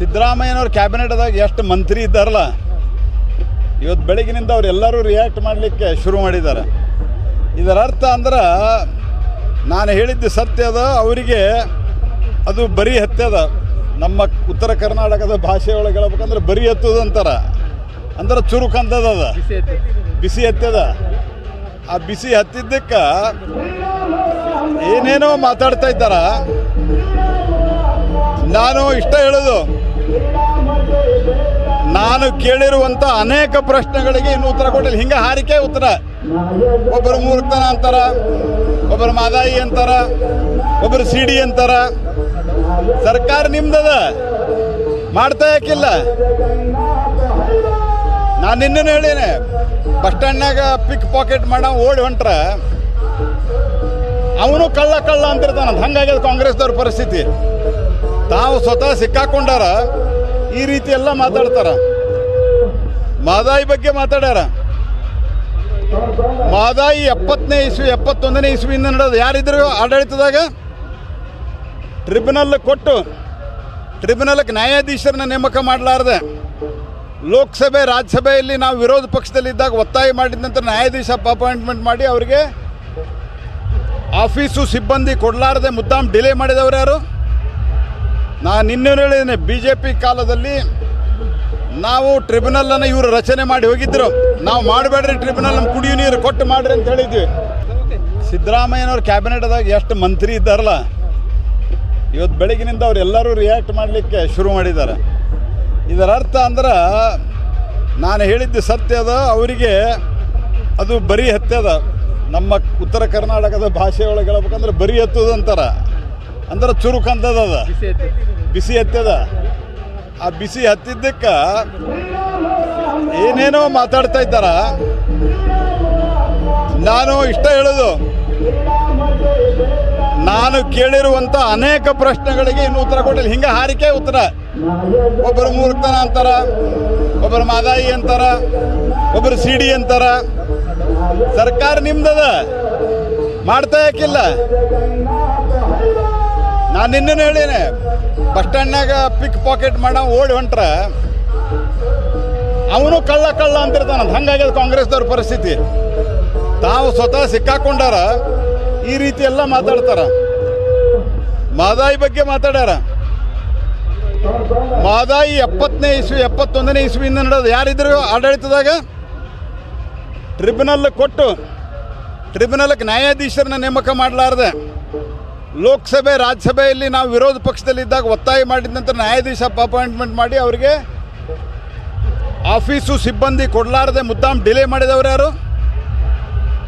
ಸಿದ್ದರಾಮಯ್ಯನವ್ರ ಕ್ಯಾಬಿನೆಟ್ದಾಗ ಎಷ್ಟು ಮಂತ್ರಿ ಇದ್ದಾರಲ್ಲ, ಇವತ್ತು ಬೆಳಗಿನಿಂದ ಅವರೆಲ್ಲರೂ ರಿಯಾಕ್ಟ್ ಮಾಡಲಿಕ್ಕೆ ಶುರು ಮಾಡಿದ್ದಾರೆ. ಇದರ ಅರ್ಥ ಅಂದ್ರೆ, ನಾನು ಹೇಳಿದ್ದು ಸತ್ಯ ಅದ, ಅವರಿಗೆ ಅದು ಬರೀ ಹತ್ಯದ ನಮ್ಮ ಉತ್ತರ ಕರ್ನಾಟಕದ ಭಾಷೆ ಒಳಗೆ ಹೇಳ್ಬೇಕಂದ್ರೆ ಬರೀ ಹತ್ತದ ಅಂತಾರ. ಅಂದ್ರೆ ಚುರುಕು ಅಂತದ ಅದ. ಬಿಸಿ ಹತ್ಯದ ಆ ಬಿಸಿ ಹತ್ತಿದ್ದಕ್ಕೆ ಏನೇನೋ ಮಾತಾಡ್ತಾ ಇದ್ದಾರ. ನಾನು ಇಷ್ಟ ಹೇಳೋದು ನಾನು ಕೇಳಿರುವಂತ ಅನೇಕ ಪ್ರಶ್ನೆಗಳಿಗೆ ಇನ್ನು ಉತ್ತರ ಕೊಟ್ಟಿಲ್ಲ. ಹಿಂಗೆ ಹಾರಿಕೆ ಉತ್ತರ. ಒಬ್ಬರು ಮೂರ್ಖತನ ಅಂತಾರ, ಒಬ್ಬರು ಮಾದಾಯಿ ಅಂತಾರ, ಒಬ್ಬರು ಸಿ ಡಿ ಅಂತಾರ. ಸರ್ಕಾರ ನಿಮ್ದದ? ಮಾಡ್ತಾ ಯಾಕಿಲ್ಲ? ನಾನು ನಿನ್ನೆ ಹೇಳಿನಿ. ಬಸ್ ಸ್ಟ್ಯಾಂಡ್ನಾಗ ಪಿಕ್ ಪಾಕೆಟ್ ಮಾಡ, ಓಡಿ ಹೊಂಟ್ರ. ಅವನು ಕಳ್ಳ ಕಳ್ಳ ಅಂತಿರ್ತಾನ ಹಂಗಾಗ್ಯದ ಕಾಂಗ್ರೆಸ್ದವ್ರ ಪರಿಸ್ಥಿತಿ. ತಾವು ಸ್ವತಃ ಸಿಕ್ಕಾಕೊಂಡಾರ ಈ ರೀತಿ ಎಲ್ಲ ಮಾತಾಡ್ತಾರ. ಮಾದಾಯಿ ಬಗ್ಗೆ ಮಾತಾಡ್ಯಾರ. ಮಾದಾಯಿ ಎಪ್ಪತ್ತನೇ ಇಸ್ವಿ, ಎಪ್ಪತ್ತೊಂದನೇ ಇಸ್ವಿಯಿಂದ ನಡೆದು ಯಾರಿದ್ರು ಆಡಳಿತದಾಗ? ಟ್ರಿಬ್ಯುನಲ್ ಕೊಟ್ಟು ಟ್ರಿಬ್ಯುನಲ್ಗೆ ನ್ಯಾಯಾಧೀಶರನ್ನ ನೇಮಕ ಮಾಡಲಾರ್ದೆ. ಲೋಕಸಭೆ, ರಾಜ್ಯಸಭೆಯಲ್ಲಿ ನಾವು ವಿರೋಧ ಪಕ್ಷದಲ್ಲಿದ್ದಾಗ ಒತ್ತಾಯ ಮಾಡಿದ ನ್ಯಾಯಾಧೀಶ ಅಪಾಯಿಂಟ್ಮೆಂಟ್ ಮಾಡಿ ಅವರಿಗೆ ಆಫೀಸು ಸಿಬ್ಬಂದಿ ಕೊಡಲಾರದೆ ಮುದ್ದಾಮ್ ಡಿಲೇ ಮಾಡಿದವರು ಯಾರು? ನಾನು ನಿನ್ನೆ ಹೇಳಿದ್ದೇನೆ ಬಿ ಜೆ ಪಿ ಕಾಲದಲ್ಲಿ ನಾವು ಟ್ರಿಬ್ಯುನಲನ್ನು ಇವರು ರಚನೆ ಮಾಡಿ ಹೋಗಿದ್ರು. ನಾವು ಮಾಡಬೇಡ್ರಿ ಟ್ರಿಬ್ಯುನಲ್ ನಮ್ಮ ಕುಡಿಯೋ ನೀರು ಕೊಟ್ಟು ಮಾಡ್ರಿ ಅಂತ ಹೇಳಿದ್ವಿ. ಸಿದ್ದರಾಮಯ್ಯನವ್ರ ಕ್ಯಾಬಿನೆಟ್ದಾಗ ಎಷ್ಟು ಮಂತ್ರಿ ಇದ್ದಾರಲ್ಲ ಇವತ್ತು ಬೆಳಗಿನಿಂದ ಅವರೆಲ್ಲರೂ ರಿಯಾಕ್ಟ್ ಮಾಡಲಿಕ್ಕೆ ಶುರು ಮಾಡಿದ್ದಾರೆ. ಇದರ ಅರ್ಥ ಅಂದ್ರೆ, ನಾನು ಹೇಳಿದ್ದು ಸತ್ಯ ಅದ, ಅವರಿಗೆ ಅದು ಬರೀ ಹತ್ಯದ ನಮ್ಮ ಉತ್ತರ ಕರ್ನಾಟಕದ ಭಾಷೆ ಒಳಗೆ ಹೇಳ್ಬೇಕಂದ್ರೆ ಬರೀ ಹತ್ತದ ಅಂತಾರ. ಅಂದ್ರೆ ಚುರುಕು ಅಂತದ ಅದ. ಬಿಸಿ ಹತ್ತದ ಆ ಬಿಸಿ ಹತ್ತಿದ್ದಕ್ಕೆ ಏನೇನೋ ಮಾತಾಡ್ತಾ ಇದ್ದಾರ. ನಾನು ಇಷ್ಟ ಹೇಳೋದು, ನಾನು ಕೇಳಿರುವಂತ ಅನೇಕ ಪ್ರಶ್ನೆಗಳಿಗೆ ಇನ್ನು ಉತ್ತರ ಕೊಟ್ಟಿಲ್ಲ ಹಿಂಗೆ ಹಾರಿಕೆ ಉತ್ತರ. ಒಬ್ಬರು ಮೂರ್ಖತನ ಅಂತಾರ, ಒಬ್ಬರು ಮಾದಾಯಿ ಅಂತಾರ, ಒಬ್ಬರು ಸಿ ಡಿ ಅಂತಾರ. ಸರ್ಕಾರ ನಿಮ್ದದ? ಮಾಡ್ತಾ ಯಾಕಿಲ್ಲ? ನಾನು ನಿನ್ನೆ ಹೇಳೀನಿ ಬಸ್ ಸ್ಟ್ಯಾಂಡ್ನಾಗ ಪಿಕ್ ಪಾಕೆಟ್ ಮಾಡೋ ಓಡಿ ಹೊಂಟ್ರ ಅವನು ಕಳ್ಳ ಕಳ್ಳ ಅಂತಿರ್ತಾನ ಹಂಗಾಗ್ಯದ ಕಾಂಗ್ರೆಸ್ದವ್ರ ಪರಿಸ್ಥಿತಿ. ತಾವು ಸ್ವತಃ ಸಿಕ್ಕಾಕೊಂಡಾರ ಈ ರೀತಿ ಎಲ್ಲ ಮಾತಾಡ್ತಾರ. ಮಾದಾಯಿ ಬಗ್ಗೆ ಮಾತಾಡ್ಯಾರ. ಮಾದಾಯಿ ಎಪ್ಪತ್ತನೇ ಇಸ್ವಿ, ಎಪ್ಪತ್ತೊಂದನೇ ಇಸ್ವಿಯಿಂದ ನಡೆದು ಯಾರಿದ್ರು ಆಡಳಿತದಾಗ? ಟ್ರಿಬ್ಯುನಲ್ ಕೊಟ್ಟು, ಟ್ರಿಬ್ಯುನಲ್ಗೆ ನ್ಯಾಯಾಧೀಶರನ್ನ ನೇಮಕ ಮಾಡಲಾರ್ದೆ. ಲೋಕಸಭೆ, ರಾಜ್ಯಸಭೆಯಲ್ಲಿ ನಾವು ವಿರೋಧ ಪಕ್ಷದಲ್ಲಿದ್ದಾಗ ಒತ್ತಾಯ ಮಾಡಿದ ನಂತರ ನ್ಯಾಯಾಧೀಶ ಅಪಾಯಿಂಟ್ಮೆಂಟ್ ಮಾಡಿ ಅವರಿಗೆ ಆಫೀಸು ಸಿಬ್ಬಂದಿ ಕೊಡಲಾರದೆ ಮುದ್ದಾಮ್ ಡಿಲೇ ಮಾಡಿದವರು ಯಾರು?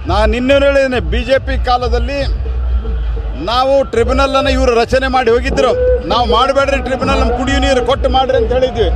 ನಾನು ನಿನ್ನೆ ಹೇಳಿದ್ದೇನೆ ಬಿ ಜೆ ಪಿ ಕಾಲದಲ್ಲಿ ನಾವು ಟ್ರಿಬ್ಯುನಲನ್ನು ಇವರು ರಚನೆ ಮಾಡಿ ಹೋಗಿದ್ರು. ನಾವು ಮಾಡಬೇಡ್ರಿ ಟ್ರಿಬ್ಯುನಲ್ ನಮ್ಮ ಕುಡಿಯೋ ನೀರು ಕೊಟ್ಟು ಮಾಡ್ರಿ ಅಂತ ಹೇಳಿದ್ವಿ.